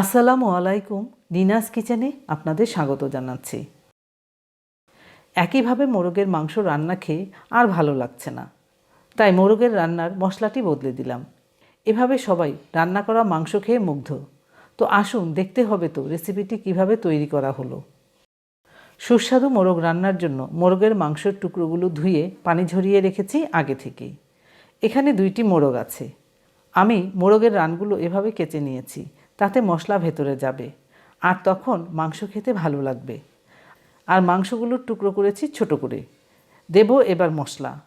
আসসালামু আলাইকুম, নিনাস কিচেনে আপনাদের স্বাগত জানাচ্ছি। একইভাবে মোরগের মাংস রান্না খেয়ে আর ভালো লাগছে না। তাই মোরগের রান্নার মশলাটি বদলে দিলাম। এভাবে সবাই রান্না করা মাংস খেয়ে মুগ্ধ। তো আসুন দেখতে হবে তো রেসিপিটি কীভাবে তৈরি করা হলো। সুস্বাদু মোরগ রান্নার জন্য মোরগের মাংসের টুকরোগুলো ধুয়ে পানি ঝরিয়ে রেখেছি আগে থেকেই। এখানে দুইটি মোরগ আছে। আমি মোরগের রানগুলো এভাবে কেচে নিয়েছি। তাতে মশলা ভেতরে যাবে। আর তখন মাংস খেতে ভালো লাগবে। আর মাংসগুলোর টুকরো করেছি ছোট করে। দেব এবার মশলা।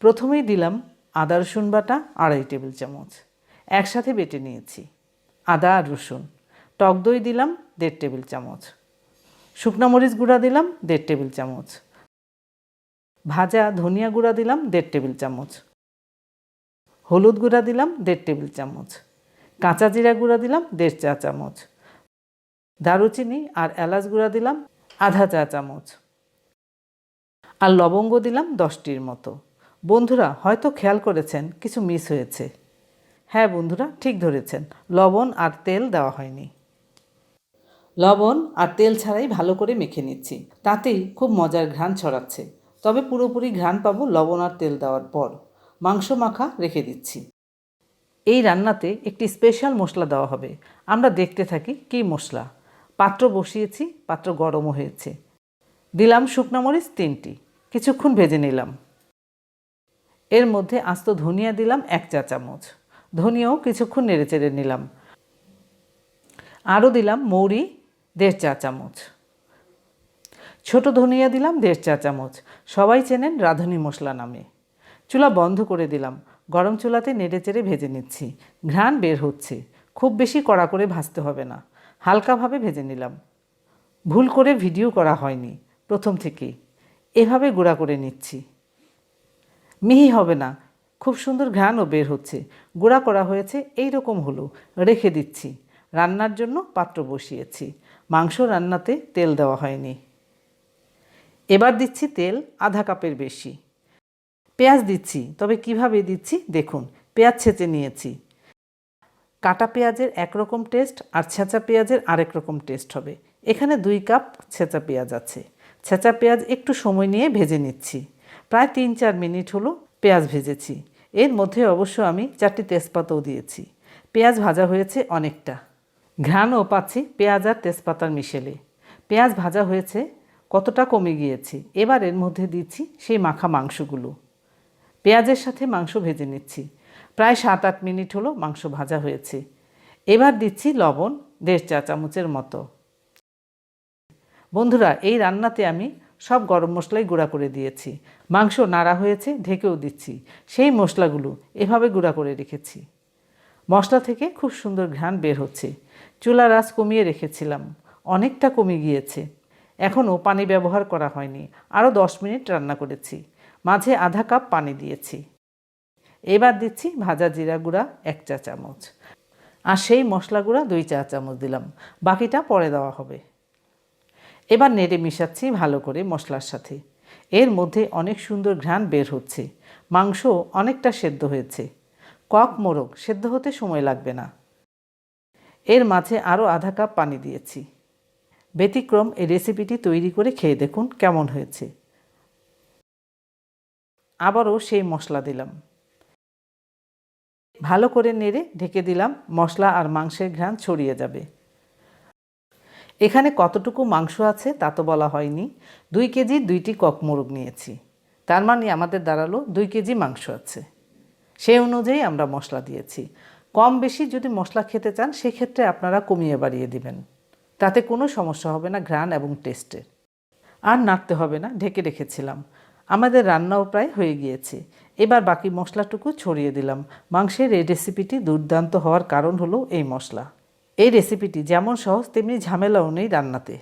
প্রথমেই দিলাম আদা, রসুন বাটা, আড়াই টেবিল চামচ। একসাথে বেটে নিয়েছি। আদা আর রসুন। টক দই দিলাম দেড় টেবিল চামচ। শুকনা মরিচ গুঁড়া দিলাম দেড় টেবিল চামচ। ভাজা ধনিয়া গুঁড়া দিলাম দেড় টেবিল চামচ। হলুদ গুঁড়া দিলাম দেড় টেবিল চামচ। কাঁচা জিরা গুঁড়া দিলাম, দেড় চা চামচ। দারুচিনি আর এলাচ গুঁড়া দিলাম, আধা চা চামচ। আর লবঙ্গ দিলাম দশটির মতো। বন্ধুরা, হয়তো খেয়াল করেছেন, কিছু মিস হয়েছে। হ্যাঁ বন্ধুরা, ঠিক ধরেছেন, লবণ আর তেল দেওয়া হয়নি। লবণ আর তেল ছাড়াই ভালো করে মেখে নিচ্ছি। তাতেই খুব মজার ঘ্রাণ ছড়াচ্ছে। তবে পুরোপুরি ঘ্রাণ পাবো লবণ আর তেল দেওয়ার পর। মাংস মাখা রেখে দিচ্ছি। এই রান্নাতে একটি স্পেশাল মশলা দেওয়া হবে। আমরা দেখতে থাকি কী মশলা। পাত্র বসিয়েছি, পাত্র গরমও হয়েছে। দিলাম শুকনো মরিচ তিনটি। কিছুক্ষণ ভেজে নিলাম। এর মধ্যে আস্ত ধনিয়া দিলাম এক চা চামচ। ধনিয়াও কিছুক্ষণ নেড়েচেড়ে নিলাম। আরও দিলাম মৌরি, দেড় চা চামচ। ছোট ধনিয়া দিলাম দেড় চা চামচ। সবাই চেনেন রাঁধুনি মশলা নামে। চুলা বন্ধ করে দিলাম। গরম চুলাতে নেড়ে চেড়ে ভেজে নিচ্ছি। ঘ্রাণ বের হচ্ছে। খুব বেশি কড়া করে ভাজতে হবে না। হালকাভাবে ভেজে নিলাম। ভুল করে ভিডিও করা হয়নি, প্রথম থেকেই। এভাবে গুঁড়া করে নিচ্ছি। মিহি হবে না। খুব সুন্দর ঘ্রাণও বের হচ্ছে। গুঁড়া করা হয়েছে এই রকম হলো। রেখে দিচ্ছি। রান্নার জন্য পাত্র বসিয়েছি। মাংস রান্নাতে তেল দেওয়া হয়নি। এবার দিচ্ছি তেল আধা কাপের বেশি। পেঁয়াজ দিচ্ছি, তবে কীভাবে দিচ্ছি দেখুন, পেঁয়াজ ছেঁচে নিয়েছি। কাটা পেঁয়াজের একরকম টেস্ট আর ছেঁচা পেঁয়াজের আরেক রকম টেস্ট হবে। এখানে দুই কাপ ছেঁচা পেঁয়াজ আছে। ছেঁচা পেঁয়াজ একটু সময় নিয়ে ভেজে নিচ্ছি। প্রায় তিন চার মিনিট হলো পেঁয়াজ ভেজেছি। এর মধ্যে অবশ্য আমি চারটি তেজপাতাও দিয়েছি। পেঁয়াজ ভাজা হয়েছে অনেকটা। ঘ্রাণও পাচ্ছি পেঁয়াজ আর তেজপাতার মিশেলে। পেঁয়াজ ভাজা হয়েছে, কতটা কমে গিয়েছে? এবার এর মধ্যে দিচ্ছি সেই মাখা মাংসগুলো। পেঁয়াজের সাথে মাংস ভেজে নিচ্ছি। প্রায় সাত আট মিনিট হলো মাংস ভাজা হয়েছে। এবার দিচ্ছি লবণ, দেড় চা চামচের মতো। বন্ধুরা, এই রান্নাতে আমি সব গরম মশলাই গুঁড়া করে দিয়েছি। মাংস নাড়া হয়েছে, ঢেকেও দিচ্ছি। সেই মশলাগুলো এভাবে গুঁড়া করে রেখেছি। মশলা থেকে খুব সুন্দর ঘ্রাণ বের হচ্ছে। চুলার আঁচ কমিয়ে রেখেছিলাম। অনেকটা কমে গিয়েছে। এখনও পানি ব্যবহার করা হয়নি। আরও দশ মিনিট রান্না করেছি। মাঝে আধা কাপ পানি দিয়েছি। এবার দিচ্ছি ভাজা জিরা গুঁড়া, এক চা চামচ। আর সেই মশলা গুঁড়া দুই চা চামচ দিলাম। বাকিটা পরে দেওয়া হবে। এবার নেড়ে মিশাচ্ছি ভালো করে মশলার সাথে। এর মধ্যে অনেক সুন্দর ঘ্রাণ বের হচ্ছে। মাংস অনেকটা সেদ্ধ হয়েছে। কক মোরগ সেদ্ধ হতে সময় লাগবে না। এর মাঝে আরও আধা কাপ পানি দিয়েছি। ব্যতিক্রম এই রেসিপিটি তৈরি করে খেয়ে দেখুন কেমন হয়েছে। আবারও সেই মশলা দিলাম। ভালো করে নেড়ে ঢেকে দিলাম, মশলা আর মাংসের ঘ্রাণ ছড়িয়ে যাবে। এখানে কতটুকু মাংস আছে তা তো বলা হয়নি। দুই কেজি দুইটি কক মোরগ নিয়েছি। তার মানে আমাদের দাঁড়াল দুই কেজি মাংস আছে। সেই অনুযায়ী আমরা মশলা দিয়েছি। কম বেশি যদি মশলা খেতে চান, সেক্ষেত্রে আপনারা কমিয়ে বাড়িয়ে দিবেন। তাতে কোনো সমস্যা হবে না ঘ্রাণ এবং টেস্টের আর নাড়তে হবে না, ঢেকে রেখেছিলাম। আমাদের রান্নাও প্রায় হয়ে গিয়েছে। এবার বাকি মশলাটুকু ছড়িয়ে দিলাম। মাংসের এই রেসিপিটি দুর্দান্ত হওয়ার কারণ হলো এই মশলা। এই রেসিপিটি যেমন সহজ, তেমনি ঝামেলাও নেই রান্নাতে।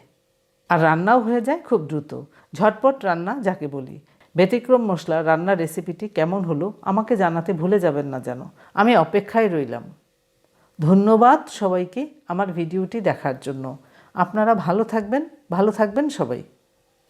আর রান্নাও হয়ে যায় খুব দ্রুত। ঝটপট রান্না যাকে বলি। ব্যতিক্রম মশলা রান্নার রেসিপিটি কেমন হলো আমাকে জানাতে ভুলে যাবেন না যেন। আমি অপেক্ষায় রইলাম। ধন্যবাদ সবাইকে আমার ভিডিওটি দেখার জন্য। আপনারা ভালো থাকবেন ভালো থাকবেন সবাই।